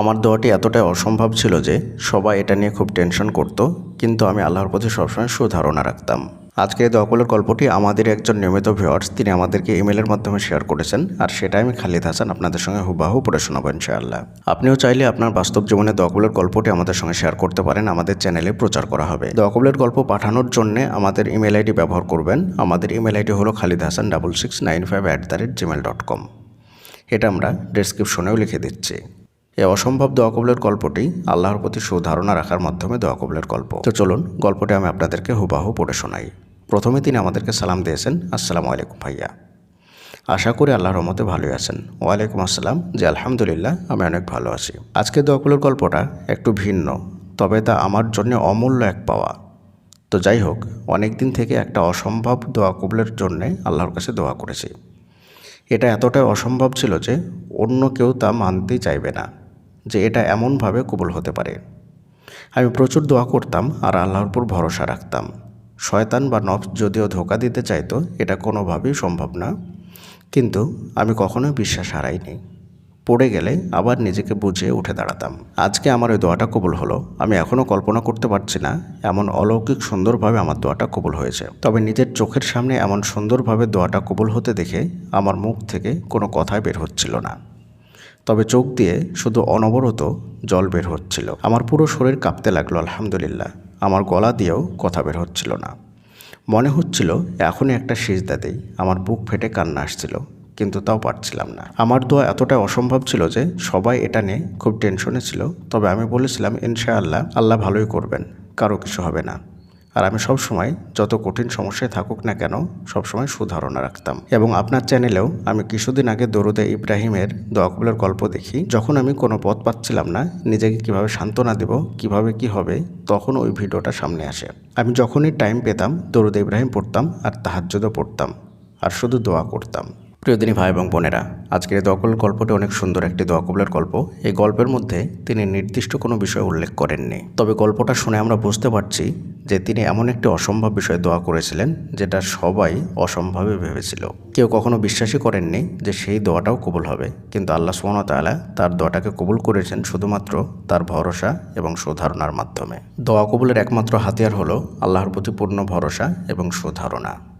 আমার দোয়াটি এতটাই অসম্ভব ছিল যে সবাই এটা নিয়ে খুব টেনশন করত, কিন্তু আমি আল্লাহর প্রতি সবসময় সুধারণা রাখতাম। আজকে এই দোয়াকুলের গল্পটি আমাদের একজন নিয়মিত ভিওয়ার্স তিনি আমাদেরকে ইমেলের মাধ্যমে শেয়ার করেছেন, আর সেটাই আমি খালিদ হাসান আপনাদের সঙ্গে হুবাহু পড়ে শোনাবো ইনশাআল্লাহ। আপনিও চাইলে আপনার বাস্তব জীবনে দোয়াকুলের গল্পটি আমাদের সঙ্গে শেয়ার করতে পারেন, আমাদের চ্যানেলে প্রচার করা হবে। দোয়াকুলের গল্প পাঠানোর জন্য আমাদের ইমেল আইডি ব্যবহার করবেন, আমাদের ইমেল আইডি হলো Khalid Hasan double six nine five at the rate Gmail dot com এটা আমরা ডেসক্রিপশনেও লিখে দিচ্ছি। এই অসম্ভব দোয়া কবলের গল্পটি আল্লাহর প্রতি সুধারণা রাখার মাধ্যমে দোয়া কবলের গল্প। তো চলুন, গল্পটি আমি আপনাদেরকে হুবাহু পড়ে শোনাই। প্রথমে তিনি আমাদেরকে সালাম দিয়েছেন, আসসালামু আলাইকুম ভাইয়া। আশা করি আল্লাহর রহমতে ভালোই আছেন। ওয়ালাইকুম আসসালাম যে আলহামদুলিল্লাহ, আমি অনেক ভালো আছি। আজকে দোয়া কবলের গল্পটা একটু ভিন্ন, তবে তা আমার জন্য অমূল্য এক পাওয়া। তো যাই হোক, অনেক দিন থেকে একটা অসম্ভব দোয়া কবলের জন্যে আল্লাহর কাছে দোয়া করেছি। এটা এতটাই অসম্ভব ছিল যে অন্য কেউ তা মানতেই চাইবে না। যে এটা এমনভাবে কবুল হতে পারে। আমি প্রচুর দোয়া করতাম আর আল্লাহর উপর ভরসা রাখতাম। শয়তান বা নফস যদিও ধোকা দিতে চাইতো, এটা কোনোভাবেই সম্ভব না। কিন্তু আমি কখনোই বিশ্বাস হারাইনি। পড়ে গেলে আবার নিজেকে বুঝিয়ে উঠে দাঁড়াতাম। আজকে আমার ওই দোয়াটা কবুল হলো। আমি এখনও কল্পনা করতে পারছি না এমন অলৌকিক সুন্দরভাবে আমার দোয়াটা কবুল হয়েছে। তবে নিজের চোখের সামনে এমন সুন্দরভাবে দোয়াটা কবুল হতে দেখে আমার মুখ থেকে কোনো কথাই বের হচ্ছিল না। তবে চোখ দিয়ে শুধু অনবরত জল বের হচ্ছিল। আমার পুরো শরীর কাঁপতে লাগল, আলহামদুলিল্লাহ। আমার গলা দিয়েও কথা বের হচ্ছিল না। মনে হচ্ছিল, এখনই একটা সিজদা দেই। আমার বুক ফেটে কান্না আসছিল, কিন্তু তাও পারছিলাম না। আমার দোয়া এতটাই অসম্ভব ছিল যে, সবাই এটা নিয়ে খুব টেনশনে ছিল। তবে আমি বলেছিলাম, ইনশাআল্লাহ, আল্লাহ ভালোই করবেন, কারও কিছু হবে না। আর আমি সব সময় যত কঠিন সমস্যায় থাকুক না কেন সবসময় সুধারণা রাখতাম। এবং আপনার চ্যানেলেও আমি কিছুদিন আগে দরুদে ইব্রাহিমের দোয়াকবুলের গল্প দেখি। যখন আমি কোনো পথ পাচ্ছিলাম না, নিজেকে কীভাবে সান্ত্বনা দেব, কীভাবে কি হবে, তখন ওই ভিডিওটা সামনে আসে। আমি যখনই টাইম পেতাম, দরুদে ইব্রাহিম পড়তাম আর তাহাজ্জুদও পড়তাম আর শুধু দোয়া করতাম। প্রিয়দিনী ভাই এবং বোনেরা, আজকের দোয়াকবুল গল্পটি অনেক সুন্দর একটি দোয়াকবুলের গল্প। এই গল্পের মধ্যে তিনি নির্দিষ্ট কোনো বিষয় উল্লেখ করেননি। তবে গল্পটা শুনে আমরা বুঝতে পারছি যে তিনি এমন একটি অসম্ভব বিষয়ে দোয়া করেছিলেন, যেটা সবাই অসম্ভবে ভেবেছিল। কেউ কখনো বিশ্বাসই করেননি যে সেই দোয়াটাও কবুল হবে। কিন্তু আল্লাহ সোহানতালা তার দোয়াটাকে কবুল করেছেন শুধুমাত্র তার ভরসা এবং সুধারণার মাধ্যমে। দোয়া কবুলের একমাত্র হাতিয়ার হলো আল্লাহর প্রতি পূর্ণ ভরসা এবং সুধারণা।